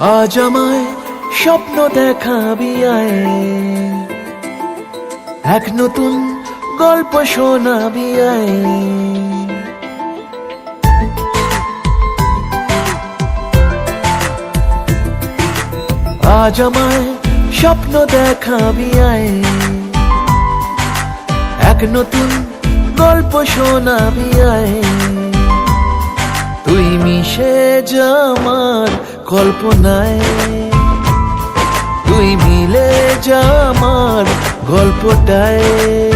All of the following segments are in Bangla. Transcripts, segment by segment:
আজ আমায় স্বপ্ন দেখাবি আয়। এক নতুন গল্প শোনাবি আয়। আজ আমায় স্বপ্ন দেখাবি আয়। এক নতুন গল্প শোনাবি আয়। তুই মিশে যা আমার কল্পনায়। তুই মিলে যা আমার গল্পটায়।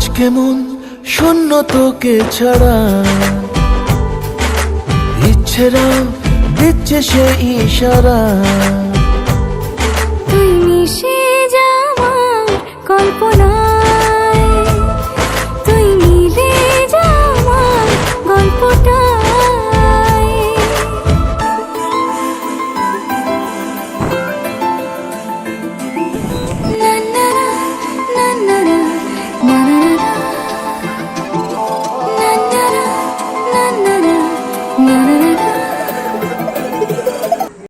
আজ কেমন শূন্য তোকে ছাড়া? ইচ্ছেরা দিচ্ছে সে ইশারা। তুই